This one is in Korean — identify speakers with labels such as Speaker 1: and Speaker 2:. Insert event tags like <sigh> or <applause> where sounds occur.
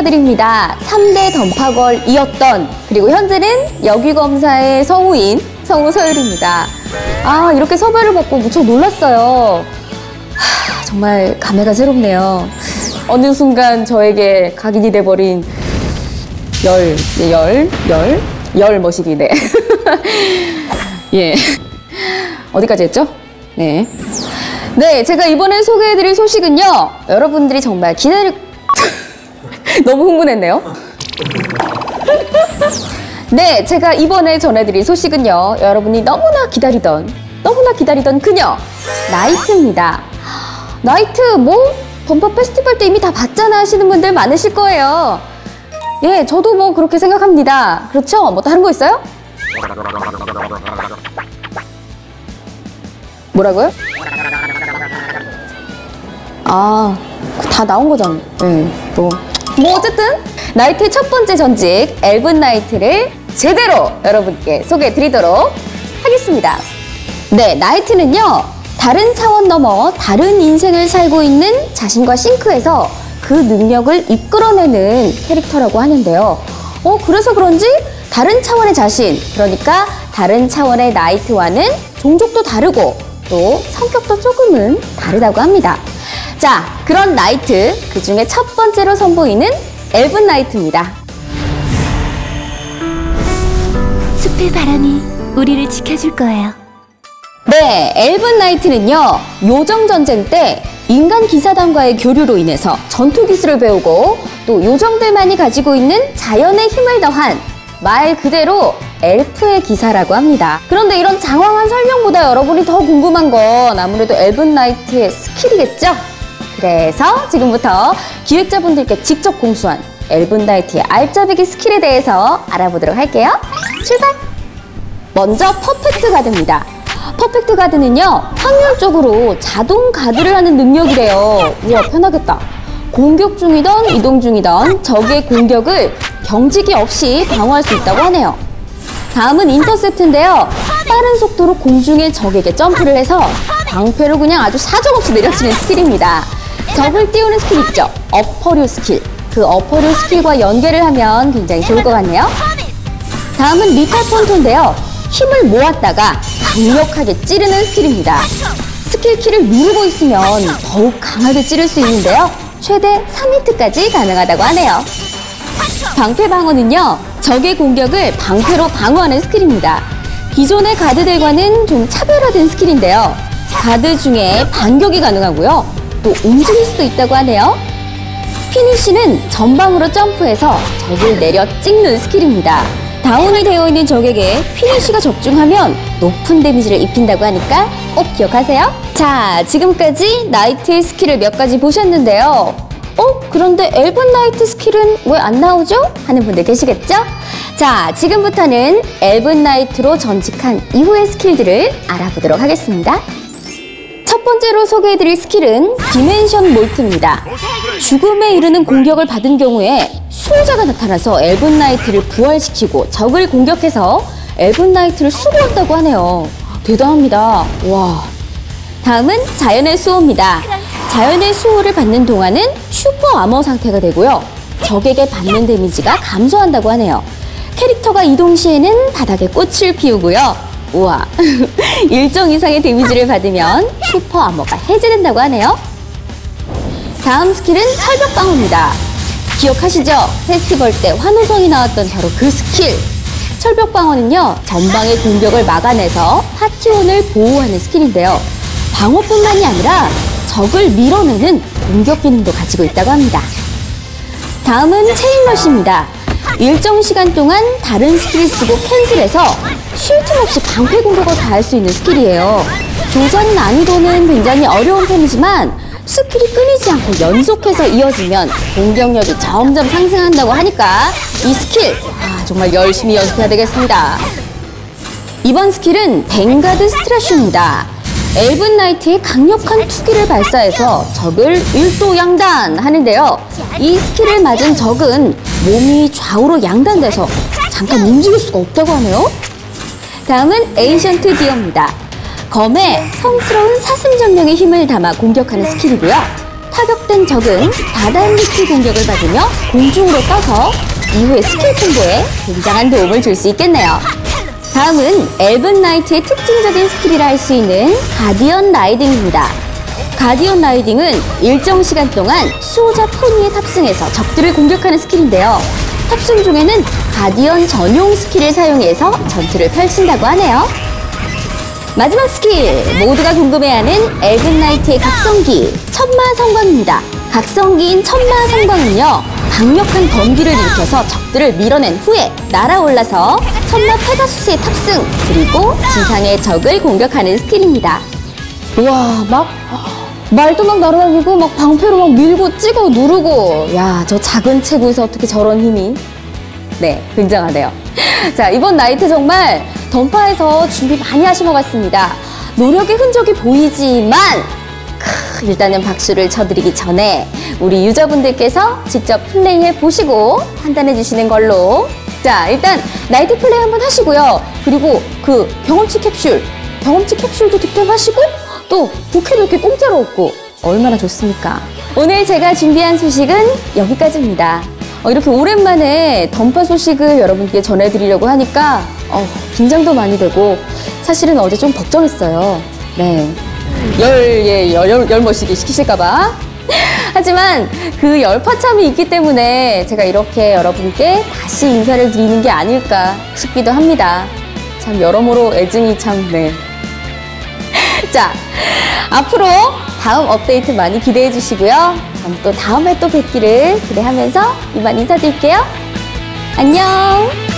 Speaker 1: 축하드립니다. 3대 던파걸이었던 그리고 현재는 여기검사의 성우인 성우 서율입니다. 아 이렇게 섭외를 받고 무척 놀랐어요. 하, 정말 감회가 새롭네요. 어느 순간 저에게 각인이 돼버린 열, 네, 열, 열, 열 머시기네. <laughs> 예. 어디까지 했죠? 네. 네, 제가 이번에 소개해드릴 소식은요. 여러분들이 정말 기다리... <laughs> 너무 흥분했네요. <laughs> 네, 제가 이번에 전해드릴 소식은요. 여러분이 너무나 기다리던, 너무나 기다리던 그녀, 나이트입니다. 나이트, 뭐, 범퍼 페스티벌 때 이미 다 봤잖아 하시는 분들 많으실 거예요. 예, 저도 뭐 그렇게 생각합니다. 그렇죠? 뭐 다른 거 있어요? 뭐라고요? 아, 다 나온 거잖아. 네, 뭐. 뭐 어쨌든 나이트의 첫 번째 전직 엘븐 나이트를 제대로 여러분께 소개해 드리도록 하겠습니다. 네, 나이트는요. 다른 차원 넘어 다른 인생을 살고 있는 자신과 싱크해서 그 능력을 이끌어내는 캐릭터라고 하는데요. 어, 그래서 그런지 다른 차원의 자신, 그러니까 다른 차원의 나이트와는 종족도 다르고 또 성격도 조금은 다르다고 합니다. 자, 그런 나이트, 그 중에 첫 번째로 선보이는 엘븐 나이트입니다.
Speaker 2: 숲의 바람이 우리를 지켜줄 거예요.
Speaker 1: 네, 엘븐 나이트는요, 요정 전쟁 때 인간 기사단과의 교류로 인해서 전투 기술을 배우고 또 요정들만이 가지고 있는 자연의 힘을 더한 말 그대로 엘프의 기사라고 합니다. 그런데 이런 장황한 설명보다 여러분이 더 궁금한 건 아무래도 엘븐 나이트의 스킬이겠죠? 그래서 지금부터 기획자분들께 직접 공수한 엘븐 나이트의 알짜배기 스킬에 대해서 알아보도록 할게요. 출발! 먼저 퍼펙트 가드입니다. 퍼펙트 가드는요, 확률적으로 자동 가드를 하는 능력이래요. 우와, 편하겠다. 공격 중이던 이동 중이던 적의 공격을 경직이 없이 방어할 수 있다고 하네요. 다음은 인터셉트인데요. 빠른 속도로 공중에 적에게 점프를 해서 방패를 그냥 아주 사정없이 내려치는 스킬입니다. 적을 띄우는 스킬 있죠? 어퍼류 스킬. 그 어퍼류 스킬과 연계를 하면 굉장히 좋을 것 같네요. 다음은 리탈 폰토인데요. 힘을 모았다가 강력하게 찌르는 스킬입니다. 스킬 키를 누르고 있으면 더욱 강하게 찌를 수 있는데요. 최대 3히트까지 가능하다고 하네요. 방패 방어는요, 적의 공격을 방패로 방어하는 스킬입니다. 기존의 가드들과는 좀 차별화된 스킬인데요. 가드 중에 반격이 가능하고요. 또 움직일 수도 있다고 하네요. 피니쉬는 전방으로 점프해서 적을 내려 찍는 스킬입니다. 다운이 되어 있는 적에게 피니쉬가 적중하면 높은 데미지를 입힌다고 하니까 꼭 기억하세요. 자, 지금까지 나이트의 스킬을 몇 가지 보셨는데요. 어? 그런데 엘븐 나이트 스킬은 왜 안 나오죠? 하는 분들 계시겠죠? 자, 지금부터는 엘븐 나이트로 전직한 이후의 스킬들을 알아보도록 하겠습니다. 첫 번째로 소개해드릴 스킬은 디멘션 몰트입니다. 죽음에 이르는 공격을 받은 경우에 수호자가 나타나서 엘븐 나이트를 부활시키고 적을 공격해서 엘븐 나이트를 수호한다고 하네요. 대단합니다. 와. 다음은 자연의 수호입니다. 자연의 수호를 받는 동안은 슈퍼 아머 상태가 되고요. 적에게 받는 데미지가 감소한다고 하네요. 캐릭터가 이동 시에는 바닥에 꽃을 피우고요. 우와, <laughs> 일정 이상의 데미지를 받으면 슈퍼 아머가 해제된다고 하네요. 다음 스킬은 철벽 방어입니다. 기억하시죠? 페스티벌 때 환호성이 나왔던 바로 그 스킬. 철벽 방어는요, 전방의 공격을 막아내서 파티원을 보호하는 스킬인데요. 방어뿐만이 아니라 적을 밀어내는 공격 기능도 가지고 있다고 합니다. 다음은 체인러시입니다. 일정 시간 동안 다른 스킬을 쓰고 캔슬해서 쉴 틈 없이 방패 공격을 가할 수 있는 스킬이에요. 조전 난이도는 굉장히 어려운 편이지만 스킬이 끊이지 않고 연속해서 이어지면 공격력이 점점 상승한다고 하니까 이 스킬 아, 정말 열심히 연습해야 되겠습니다. 이번 스킬은 뱅가드 스트래쉬입니다. 엘븐 나이트의 강력한 투기를 발사해서 적을 일도 양단 하는데요. 이 스킬을 맞은 적은 몸이 좌우로 양단돼서 잠깐 움직일 수가 없다고 하네요. 다음은 에이션트 디어입니다. 검에 성스러운 사슴 정령의 힘을 담아 공격하는 스킬이고요. 타격된 적은 바다 미트 공격을 받으며 공중으로 떠서 이후에 스킬 콤보에 굉장한 도움을 줄 수 있겠네요. 다음은 엘븐 나이트의 특징적인 스킬이라 할 수 있는 가디언 라이딩입니다. 가디언 라이딩은 일정 시간 동안 수호자 포니에 탑승해서 적들을 공격하는 스킬인데요. 탑승 중에는 가디언 전용 스킬을 사용해서 전투를 펼친다고 하네요. 마지막 스킬 모두가 궁금해하는 엘븐 나이트의 각성기 천마 성광입니다. 각성기인 천마 성광은요 강력한 번기를 일으켜서 적들을 밀어낸 후에 날아올라서 천마 페가수스에 탑승 그리고 지상의 적을 공격하는 스킬입니다. 우와 막 말도 막 날아다니고 막 방패로 막 밀고 찍어 누르고 야 저 작은 체구에서 어떻게 저런 힘이 네, 굉장하네요. <laughs> 자, 이번 나이트 정말 던파에서 준비 많이 하신 것 같습니다. 노력의 흔적이 보이지만, 크, 일단은 박수를 쳐드리기 전에 우리 유저분들께서 직접 플레이해 보시고 판단해 주시는 걸로. 자, 일단 나이트 플레이 한번 하시고요. 그리고 그 경험치 캡슐, 경험치 캡슐도 득템하시고 또 부캐도 이렇게 공짜로 얻고 얼마나 좋습니까? 오늘 제가 준비한 소식은 여기까지입니다. 어, 이렇게 오랜만에 던파 소식을 여러분께 전해드리려고 하니까 어, 긴장도 많이 되고 사실은 어제 좀 걱정했어요. 네. 열, 예, 열, 열, 열 머시기 시키실까봐. <laughs> 하지만 그 열파참이 있기 때문에 제가 이렇게 여러분께 다시 인사를 드리는 게 아닐까 싶기도 합니다. 참 여러모로 애증이 참, 네. 자, 앞으로 다음 업데이트 많이 기대해 주시고요. 그럼 또 다음에 또 뵙기를 기대하면서 이만 인사드릴게요. 안녕!